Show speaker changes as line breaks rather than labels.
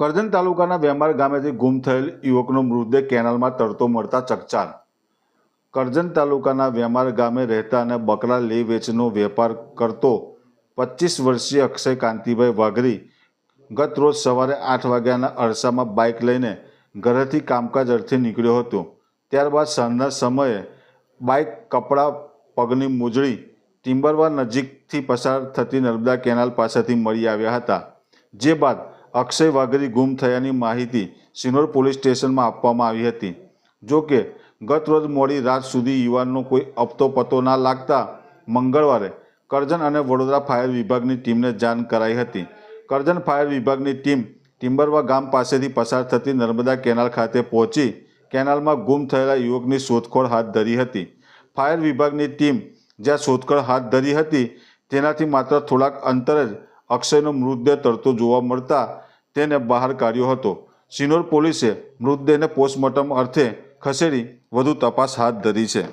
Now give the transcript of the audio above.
કરજણ તાલુકાના વેમાર ગામેથી ગુમ થયેલ યુવકનો મૃતદેહ કેનાલમાં તરતો મળતા ચકચાર. કરજણ તાલુકાના વેમાર ગામે રહેતા અને બકરા લે વેચનો વેપાર કરતો પચીસ વર્ષીય અક્ષય કાંતિભાઈ વાઘરી ગત રોજ સવારે આઠ વાગ્યાના અરસામાં બાઇક લઈને ઘરેથી કામકાજ અર્થે નીકળ્યો હતો. ત્યારબાદ સાંજના સમયે બાઇક, કપડાં, પગની મોજડી, ટિમ્બરવા નજીકથી પસાર થતી નર્મદા કેનાલ પાસેથી મળી આવ્યા હતા. જે બાદ અક્ષય વાઘરી ગુમ થયાની માહિતી સિનોર પોલીસ સ્ટેશનમાં આપવામાં આવી હતી. જો કે, ગત રોજ મોડી રાત સુધી યુવાનનો કોઈ અપતો પતો ના લાગતા મંગળવારે કરજણ અને વડોદરા ફાયર વિભાગની ટીમને જાણ કરાઈ હતી. કરજણ ફાયર વિભાગની ટીમ ટિમ્બરવા ગામ પાસેથી પસાર થતી નર્મદા કેનાલ ખાતે પહોંચી કેનાલમાં ગુમ થયેલા યુવકની શોધખોળ હાથ ધરી હતી. ફાયર વિભાગની ટીમ જ્યાં શોધખોળ હાથ ધરી હતી તેનાથી માત્ર થોડાક અંતર જ અક્ષયનો મૃતદેહ તરતો જોવા મળતા તેને બહાર કાઢ્યો હતો. સિનોર પોલીસે મૃતદેહને પોસ્ટમોર્ટમ અર્થે ખસેડી વધુ તપાસ હાથ ધરી છે.